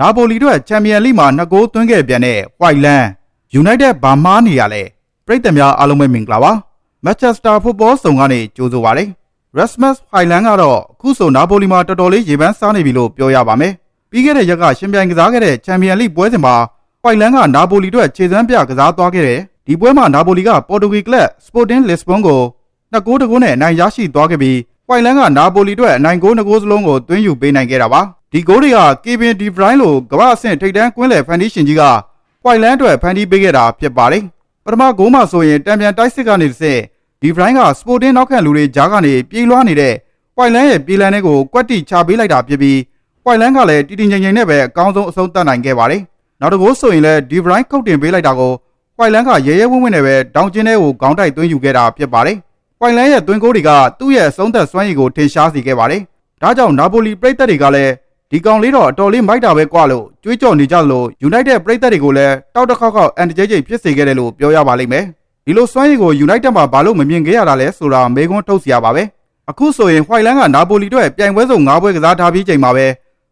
နာပိုလီတို့ချန်ပီယံလိမှာနှစ်ဂိုးသွင်းခဲ့ပြန်တဲ့ White Land United ဘာမားနေရလဲပြည်သက်များအားလုံးပဲမင်္ဂလာပါ Manchester Football စုံကနေကြိုးဆိုပါရစေ Rasmus Highland ကတော့အခုဆိုနာပိုလီမှာတော်တော်လေးရေပန်းစားနေပြီလို့ပြောရပါမယ်ပြီးခဲ့တဲ့ရက်ကရှင်ပြိုင်ကစားခဲ့တဲ့ချန်ပီယံလိပွဲစဉ်မှာ Highland ကနာပိုလီတို့ခြေစမ်းပြကစားသွားခဲ့တယ်ဒီပွဲမှာနာပိုလီကပေါ်တူဂီကလပ် Sporting Lisbon ကိုနှစ်ဂိုးတစ်ဂိုးနဲ့အနိုင်ရရှိသွားခဲ့ပြီးဝိုင်လန်ကနာပိုလီအတွက်အနိုင်ဂိုးနှစ်ဂိုးစလုံးကိုသွင်းယူပေးနိုင်ခဲ့တာပါ ဒီဂိုးတွေကကေဗင်ဒီဘရိုင်းလိုကမ္ဘာအဆင့်ထိပ်တန်းကွင်းလယ်ဖန်တီးရှင်ကြီးကဝိုင်လန်အတွက်ဖန်တီးပေးခဲ့တာဖြစ်ပါတယ်ပထမဂိုးမှာဆိုရင်တံပြန်တိုက်စစ်ကနေတစ်ဆင့်ဒီဘရိုင်းကစပိုတင်းနောက်ခံလူတွေကြားကနေပြေးလွှားနေတဲ့ဝိုင်လန်ရဲ့ပြေးလန်းတွေကိုကွက်တိချပေးလိုက်တာဖြစ်ပြီးဝိုင်လန်ကလည်းတီတီငိမ်ငိမ်နဲ့ပဲအကောင်းဆုံးအဆုံးသတ်နိုင်ခဲ့ပါတယ်နောက်တစ်ဂိုးဆိုရင်လည်းဒီဘရိုင်းခုတ်တင်ပေးလိုက်တာကိုဝိုင်လန်ကရဲရဲဝံ့ဝံ့နဲ့ပဲဒေါင်ကျင်းထဲကိုခေါင်းတိုက်သွင်းယူခဲ့တာဖြစ်ပါတယ်ပွိုင်လန်ရဲ့သွင်းကိုးတွေကသူ့ရဲ့အဆုံးသက်စွမ်းရည်ကိုထင်ရှားစေခဲ့ပါတယ်။ဒါကြောင့်နာပိုလီပြည်သက်တွေကလည်း ဒီကောင်လေးတော့အတော်လေးမိုက်တာပဲကွာလို့ကြွေးကြော်နေကြသလို United ပြည်သက်တွေကိုလည်းတောက်တစ်ခေါက်ခေါက်အန်တကြိတ်ကြိတ်ဖြစ်စေခဲ့တယ်လို့ပြောရပါလိမ့်မယ်။ဒီလိုစွမ်းရည်ကို United မှာဘာလို့မမြင်ခဲ့ရတာလဲဆိုတာမေးခွန်းထုတ်စရာပါပဲ။အခုဆိုရင် White Land ကနာပိုလီတို့ပြိုင်ပွဲစုံ၅ပွဲကစားထားပြီးချိန်မှာပဲ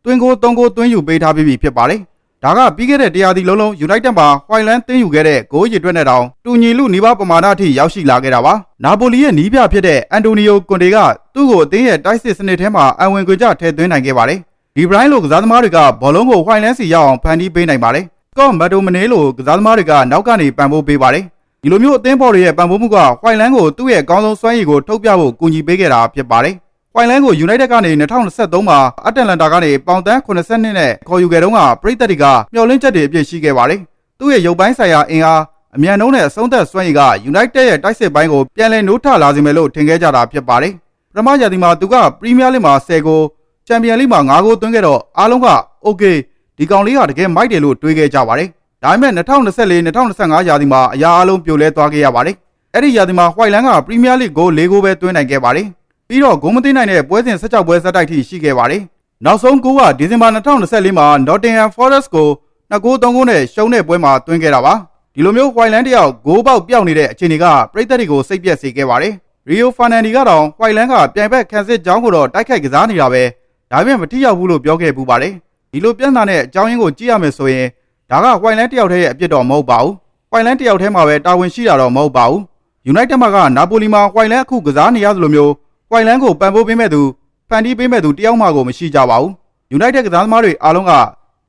သွင်းကိုး၃ကိုးသွင်းယူပေးထားပြီးပြီဖြစ်ပါတယ်။ဒါကပြီးခဲ့တဲ့တရားဒီလုံးလုံး United မှာ White Land တင်းယူခဲ့တဲ့ဂိုးရည်တွက်နဲ့တောင်တူညီလူနီးပါးပမာဏအထိရောက်ရှိလာခဲ့တာပါ။နာပိုလီရဲ့နီးပြဖြစ်တဲ့အန်တိုနီယိုကွန်တေကသူ့ကိုအသင်းရဲ့တိုက်စစ်စနစ်ထဲမှာအဝင်ခွင့်ကြထည့်သွင်းနိုင်ခဲ့ပါတယ်။ ဒီဘရိုင်းလိုကစားသမားတွေကဘောလုံးကို White Land စီရောက်အောင်ဖန်တီးပေးနိုင်ပါတယ်။ကော့မတ်တိုမနေလိုကစားသမားတွေကနောက်ကနေပံ့ပိုးပေးပါတယ်။ဒီလိုမျိုးအသင်းပေါ်တွေရဲ့ပံ့ပိုးမှုက White Land ကိုသူ့ရဲ့အကောင်းဆုံးစွမ်းရည်ကိုထုတ်ပြဖို့ကူညီပေးခဲ့တာဖြစ်ပါတယ်။ပွိုင်လန်းကို United ကနေ2023မှာအတလန်တာကနေပေါင်တန်း82နဲ့ခေါ်ယူခဲ့တုန်းကပြည်သက်တွေကမျှော်လင့်ချက်တွေအပြည့်ရှိခဲ့ပါတယ်။သူ့ရဲ့ရုပ်ပိုင်းဆိုင်ရာအင်အားအမြန်နှုန်းနဲ့အဆုံးသက်စွမ်းရည်က United ရဲ့တိုက်စစ်ပိုင်းကိုပြန်လည်နိုးထလာစေမယ်လို့ထင်ခဲ့ကြတာဖြစ်ပါတယ်။ပထမရာသီမှာသူကပရီးမီးယားလိမှာ10ဂိုး ချန်ပီယံလိမှာ9ဂိုးသွင်းခဲ့တော့အားလုံးက okay ဒီကောင်လေးကတကယ်မိုက်တယ်လို့တွေးခဲ့ကြပါတယ်။ဒါပေမဲ့2024-2025ရာသီမှာအရာအလုံးပြိုလဲသွားခဲ့ရပါတယ်။အဲ့ဒီရာသီမှာဟွိုင်လန်ကပရီးမီးယားလိဂိုး၄ဂိုးပဲသွင်းနိုင်ခဲ့ပါတယ်။ပြီးတော့ဂုံမသိနိုင်တဲ့ပွဲစဉ်16ပွဲဆက်တိုက်ထိရှိခဲ့ပါတယ်။နောက်ဆုံးဂိုးကဒီဇင်ဘာ2024မှာ Nottingham Forest ကို2ဂိုး3ဂိုးနဲ့ရှုံးတဲ့ပွဲမှာသွင်းခဲ့တာပါ။ဒီလိုမျိုး Whiteland တယောက်ဂိုးပေါက်ပြောက်နေတဲ့အခြေအနေကပြည်သက်တွေကိုစိတ်ပြက်စေခဲ့ပါတယ်။ Rio Fernandez ကတော့ Whiteland ကပြိုင်ဘက်ခံစစ်ကြောင်းကိုတော့တိုက်ခိုက်ကစားနေတာပဲ။ ဒါပေမဲ့မထိရောက်ဘူးလို့ပြောခဲ့ပူပါတယ်။ဒီလိုပြဿနာနဲ့အကြောင်းရင်းကိုကြည့်ရမယ်ဆိုရင်ဒါက Whiteland တယောက်တည်းရဲ့အပြစ်တော့မဟုတ်ပါဘူး။ Whiteland တယောက်တည်းမှာပဲတာဝန်ရှိတာတော့မဟုတ်ပါဘူး။ United မှာကနာပိုလီမှာ Whiteland အခုကစားနေရသလိုမျိုးပွိုင်လန်းကိုပံ့ပိုးပေးမဲ့သူဖန်တီးပေးမဲ့သူတယောက်မှကိုမရှိကြပါဘူး။ United ကစားသမားတွေအားလုံးက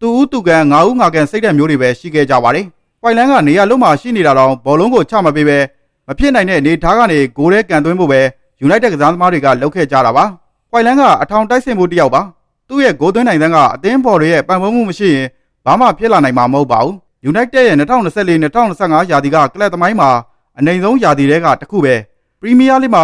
သူဦးသူကန်ငါဦးငါကန်စိတ်ဓာတ်မျိုးတွေပဲရှိခဲ့ကြပါတယ်။ပွိုင်လန်းကနေရာလုံးမှာရှိနေတာတော့ဘောလုံးကိုချမပေးပဲမဖြစ်နိုင်တဲ့အနေထားကနေဂိုးရဲကန်သွင်းဖို့ပဲ United ကစားသမားတွေကလုပ်ခဲ့ကြတာပါ။ ပွိုင်လန်းကအထောင်တိုက်ဆင်မှုတယောက်ပါ။သူ့ရဲ့ဂိုးသွင်းနိုင်တဲ့ကအသင်းပေါ်တွေရဲ့ပံ့ပိုးမှုမရှိရင်ဘာမှဖြစ်လာနိုင်မှာမဟုတ်ပါဘူး။ United ရဲ့2024-2025ရာသီကကလပ်သမိုင်းမှာအနိုင်ဆုံးရာသီတွေကတစ်ခုပဲပရီးမီးယားလိမှာ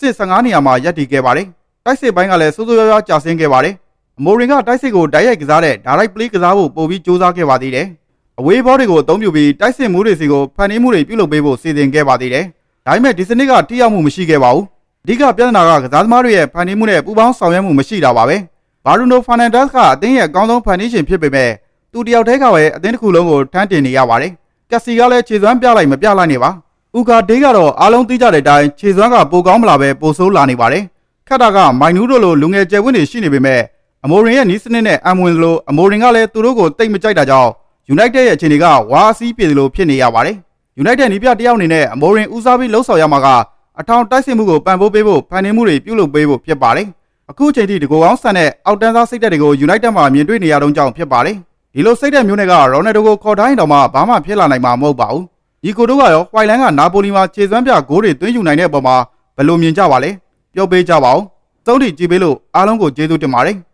စစ်15နေရာမှာရပ်တည်ခဲ့ပါတယ်။တိုက်စစ်ပိုင်းကလည်းစိုးစိုးရွားရွားကျဆင်းခဲ့ပါတယ်။အမိုရင်ကတိုက်စစ်ကိုတိုက်ရိုက်ကစားတဲ့ direct play ကစားဖို့ပို့ပြီးစူးစမ်းခဲ့ပါသေးတယ်။အဝေးဘောတွေကိုအသုံးပြုပြီးတိုက်စစ်မှုတွေစီကိုဖန်တီးမှုတွေပြုလုပ်ပေးဖို့စီစဉ်ခဲ့ပါသေးတယ်။ဒါပေမဲ့ဒီစနစ်ကထိရောက်မှုမရှိခဲ့ပါဘူး။ အဓိကပြဿနာကကစားသမားတွေရဲ့ဖန်တီးမှုနဲ့ပူးပေါင်းဆောင်ရွက်မှုမရှိတာပါပဲ။ဘာရူနိုဖာနန်ဒက်စ်ကအသင်းရဲ့အကောင်းဆုံးဖန်တီးရှင်ဖြစ်ပေမဲ့သူတယောက်တည်းကပဲအသင်းတစ်ခုလုံးကိုထမ်းတင်နေရပါတယ်။ကက်စီကလည်းခြေစွမ်းပြလိုက်မပြလိုက်နေပါ။ဥကာဒေးကတော့အားလုံးသိကြတဲ့အတိုင်းခြေစွမ်းကပိုကောင်းမလာပဲပိုဆိုးလာနေပါတယ်။ခက်တာကမိုင်နူးတို့လိုလူငယ်ကျယ်ဝန်းတွေရှိနေပေမဲ့အမိုရင်ရဲ့နီးစနစ်နဲ့အမ်ဝင်သလိုအမိုရင်ကလည်းသူတို့ကိုတိတ်မကြိုက်တာကြောင့် United ရဲ့အခြေအနေကဝါအစည်းပြေသလိုဖြစ်နေရပါတယ်။ United နီးပြတယောက်အနေနဲ့အမိုရင်ဦးစားပြီးလှုပ်ဆောင်ရမှာက အထောင်တိုက်စစ်မှုကိုပံ့ပိုးပေးဖို့ဖန်တီးမှုတွေပြုလုပ်ပေးဖို့ဖြစ်ပါတယ်။အခုချိန်ထိတကူအောင်ဆန်တဲ့အောက်တန်းသားစိတ်ဓာတ်တွေကို United မှာမြင်တွေ့နေရတော့ကြောင့်ဖြစ်ပါတယ်။ဒီလိုစိတ်ဓာတ်မျိုးတွေကရိုနယ်ဒိုကိုခေါ်တိုင်းတော့မှဘာမှဖြစ်လာနိုင်မှာမဟုတ်ပါဘူး။ဒီကိုတို့ကရောဝိုင်လန်ကနာပိုလီမှာခြေစွမ်းပြဂိုးတွေသွင်းယူနိုင်တဲ့အပေါ်မှာဘယ်လိုမြင်ကြပါလဲ။ပြောပေးကြပါဦး။သုံးထိကြည့်ပေးလို့အားလုံးကိုကျေးဇူးတင်ပါတယ်။